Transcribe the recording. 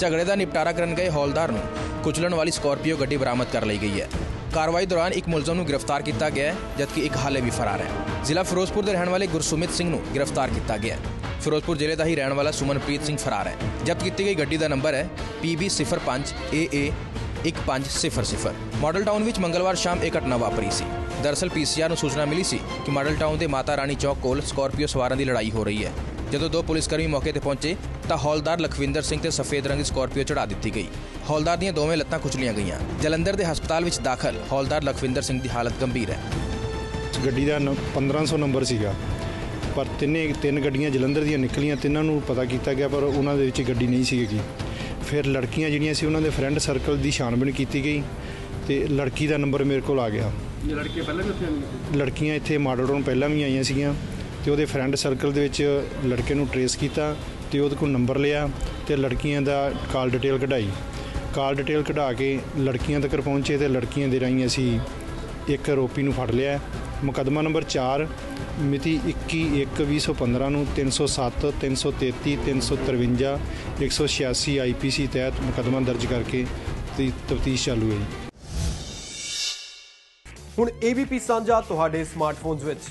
ਝਗੜੇ ਦਾ ਨਿਪਟਾਰਾ ਕਰਨ ਗਏ ਹੌਲਦਾਰ ਨੂੰ। ਕੁਚਲਣ ਵਾਲੀ ਸਕਾਰਪੀਓ ਗੱਡੀ ਬਰਾਮਦ ਕਰ ਲਈ ਗਈ ਹੈ। ਕਾਰਵਾਈ ਦੌਰਾਨ ਇੱਕ ਮੁਲਜ਼ਮ ਨੂੰ ਗ੍ਰਿਫਤਾਰ ਕੀਤਾ ਗਿਆ ਹੈ, ਜਦਕਿ ਇੱਕ ਹਾਲੇ ਵੀ ਫਰਾਰ ਹੈ। ਜ਼ਿਲ੍ਹਾ ਫਿਰੋਜ਼ਪੁਰ ਦੇ ਰਹਿਣ ਵਾਲੇ ਗੁਰਸੁਮਿਤ ਸਿੰਘ ਨੂੰ ਗ੍ਰਿਫਤਾਰ ਕੀਤਾ ਗਿਆ ਫਿਰੋਜ਼ਪੁਰ ਜ਼ਿਲ੍ਹੇ ਦਾ ਹੀ ਰਹਿਣ ਵਾਲਾ ਸੁਮਨਪ੍ਰੀਤ ਸਿੰਘ ਫਰਾਰ ਹੈ ਜ਼ਬਤ ਕੀਤੀ ਗਈ ਗੱਡੀ ਦਾ ਨੰਬਰ ਹੈ PB05AA 1500 ਮਾਡਲ ਟਾਊਨ ਵਿੱਚ ਮੰਗਲਵਾਰ ਸ਼ਾਮ ਇਹ ਘਟਨਾ ਵਾਪਰੀ ਸੀ। ਦਰਅਸਲ ਪੀਸੀਆਰ ਨੂੰ ਸੂਚਨਾ ਮਿਲੀ ਸੀ ਕਿ ਮਾਡਲ ਟਾਊਨ ਦੇ ਮਾਤਾ ਰਾਣੀ ਚੌਕ ਕੋਲ ਸਕਾਰਪੀਓ ਸਵਾਰਾਂ ਦੀ ਲੜਾਈ ਹੋ ਰਹੀ ਹੈ। ਜਦੋਂ ਦੋ ਪੁਲਿਸ ਕਰਮੀ ਮੌਕੇ ਤੇ ਪਹੁੰਚੇ ਤਾਂ ਹੌਲਦਾਰ ਲਖਵਿੰਦਰ ਸਿੰਘ ਤੇ ਸਫੇਦ ਰੰਗ ਦੀ ਸਕਾਰਪੀਓ ਚੜਾ ਦਿੱਤੀ ਗਈ। ਹੌਲਦਾਰ ਦੀਆਂ ਦੋਵੇਂ ਲੱਤਾਂ ਕੁਚਲੀਆਂ ਗਈਆਂ। ਜਲੰਧਰ ਦੇ ਹਸਪਤਾਲ ਵਿੱਚ ਦਾਖਲ ਹੌਲਦਾਰ ਲਖਵਿੰਦਰ ਸਿੰਘ ਦੀ ਹਾਲਤ ਗੰਭੀਰ ਹੈ। ਗੱਡੀ ਦਾ ਨ- 1500 ਨੰਬਰ ਸੀਗਾ। ਪਰ ਤਿੰਨੇ ਤਿੰਨ ਗੱਡੀਆਂ ਜਲੰਧਰ ਦੀਆਂ ਨਿਕਲੀਆਂ ਤਿੰਨਾਂ ਨੂੰ ਪਤਾ ਕੀਤਾ ਗਿਆ ਪਰ ਉਹਨਾਂ ਦੇ ਵਿੱਚ ਗੱਡੀ ਨਹੀਂ ਸੀਗੀ। ਫਿਰ ਲੜਕੀਆਂ ਜਿਹੜੀਆਂ ਸੀ ਉਹਨਾਂ ਦੇ ਫਰੈਂਡ ਸਰਕਲ ਦੀ ਛਾਣਬੀਣ ਕੀਤੀ ਗਈ ਤੇ ਲੜਕੀ ਦਾ ਨੰਬਰ ਮੇਰੇ ਕੋਲ ਆ ਗਿਆ। ਇਹ ਲੜਕੇ ਪਹਿਲਾਂ ਵੀ ਉੱਥੇ ਆਉਂਦੇ ਲੜਕੀਆਂ ਇੱਥੇ ਮਾਡਲ ਟਾਊਨ ਪਹਿਲਾਂ ਵੀ ਆਈਆਂ ਸੀਗੀਆਂ। ਤੇ ਉਹਦੇ ਫਰੈਂਡ ਸਰਕਲ ਦੇ ਵਿੱਚ ਲੜਕੇ ਨੂੰ ਟਰੇਸ ਕੀਤਾ ਤੇ ਉਹਦੇ ਕੋਲ ਨੰਬਰ ਲਿਆ ਤੇ ਲੜਕੀਆਂ ਦਾ ਕਾਲ ਡਿਟੇਲ ਕਢਾਈ। ਕਾਲ ਡਿਟੇਲ ਕਢਾ ਕੇ ਲੜਕੀਆਂ ਤੱਕ ਪਹੁੰਚੇ ਤੇ ਲੜਕੀਆਂ ਦੇ ਰਾਹੀਂ ਅਸੀਂ ਇੱਕ ਆਰੋਪੀ ਨੂੰ ਫੜ ਲਿਆ। ਮੁਕੱਦਮਾ ਨੰਬਰ 4 ਮਿਤੀ 21/1/2015 ਨੂੰ 307 333 353 186 ਆਈਪੀਸੀ ਤਹਿਤ ਮੁਕੱਦਮਾ ਦਰਜ ਕਰਕੇ ਤੇ ਤਫਤੀਸ਼ ਚਾਲੂ ਹੈ ਜੀ ਹੁਣ ABP ਸਾਂਝਾ ਤੁਹਾਡੇ ਸਮਾਰਟਫੋਨਸ ਵਿੱਚ।